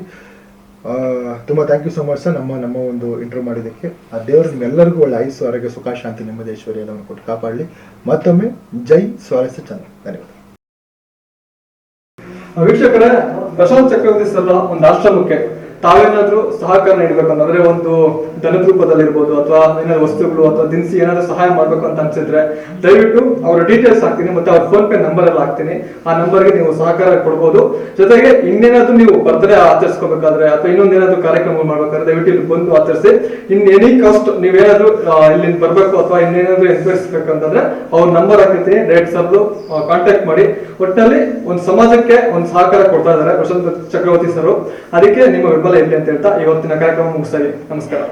ತುಂಬ thank you so much sir ನಮ್ಮ ನಮ್ಮ ಒಂದು ಇಂಟರ್ವ್ಯೂ ಮಾಡಿದ್ದಕ್ಕೆ. ಆ ದೇವರು ನಿಮ್ಮೆಲ್ಲರಿಗೂ ಒಳ್ಳೆ ಐಸು ಆರೋಗ್ಯ, ಸುಖ, ಶಾಂತಿ, ನೆಮ್ಮದಿ ಐಶ್ವರ್ಯ ಎಲ್ಲವನ್ನು ಕೊಟ್ಟು ಕಾಪಾಡಲಿ. ಮತ್ತೊಮ್ಮೆ ಜೈ ಸ್ವಾರಸ್ಯ ಚಾನಲ್. ಧನ್ಯವಾದ. ವೀಕ್ಷಕರೇ ಪ್ರಶಾಂತ್ ಚಕ್ರವರ್ತಿ ಸರ್ ಒಂದು ಆಶ್ರಮಕ್ಕೆ ತಾವೇನಾದ್ರೂ ಸಹಕಾರ ನೀಡಬೇಕಂದ್ರೆ ಒಂದು ಧನದ ರೂಪದಲ್ಲಿರ್ಬೋದು ಅಥವಾ ಏನಾದ್ರು ವಸ್ತುಗಳು ಅಥವಾ ದಿನಸಿ ಏನಾದ್ರು ಸಹಾಯ ಮಾಡ್ಬೇಕು ಅಂತ ಅನ್ಸಿದ್ರೆ ದಯವಿಟ್ಟು ಅವರ ಡೀಟೇಲ್ಸ್ ಹಾಕ್ತೀನಿ ಮತ್ತೆ ಅವ್ರ ಫೋನ್ ಪೇ ನಂಬರ್ ಎಲ್ಲ ಹಾಕ್ತೀನಿ. ಆ ನಂಬರ್ಗೆ ನೀವು ಸಹಕಾರ ಕೊಡ್ಬೋದು. ಜೊತೆಗೆ ಇನ್ನೇನಾದ್ರೂ ನೀವು ಬರ್ತ್ಡೇ ಆಚರಿಸ್ಕೋಬೇಕಾದ್ರೆ ಅಥವಾ ಇನ್ನೊಂದೇನಾದ್ರು ಕಾರ್ಯಕ್ರಮ ಮಾಡ್ಬೇಕಾದ್ರೆ ದಯವಿಟ್ಟು ಇಲ್ಲಿ ಬಂದು ಆಚರಿಸಿ. ಇನ್ ಎನಿ ಕಾಸ್ಟ್ ನೀವೇನಾದ್ರೂ ಇಲ್ಲಿ ಬರ್ಬೇಕು ಅಥವಾ ಇನ್ನೇನಾದ್ರೂ ಎನ್ಕ್ವೈರಿಸ್ ಬೇಕಂತಂದ್ರೆ ಅವ್ರ ನಂಬರ್ ಹಾಕಿರ್ತೀನಿ. ಡೈರೆಕ್ಟ್ ಸರ್ದು ಕಾಂಟ್ಯಾಕ್ಟ್ ಮಾಡಿ. ಒಟ್ಟಲ್ಲಿ ಒಂದು ಸಮಾಜಕ್ಕೆ ಒಂದು ಸಹಕಾರ ಕೊಡ್ತಾ ಇದ್ದಾರೆ ಪ್ರಶಾಂತ್ ಚಕ್ರವರ್ತಿ ಸರ್. ಅದಕ್ಕೆ ನಿಮ್ಮ ಬೆಂಬಲ ಇರಲಿ ಅಂತ ಹೇಳ್ತಾ ಇವತ್ತಿನ ಕಾರ್ಯಕ್ರಮ ಮುಗಿಸ್ತಾ ನಮಸ್ಕಾರ.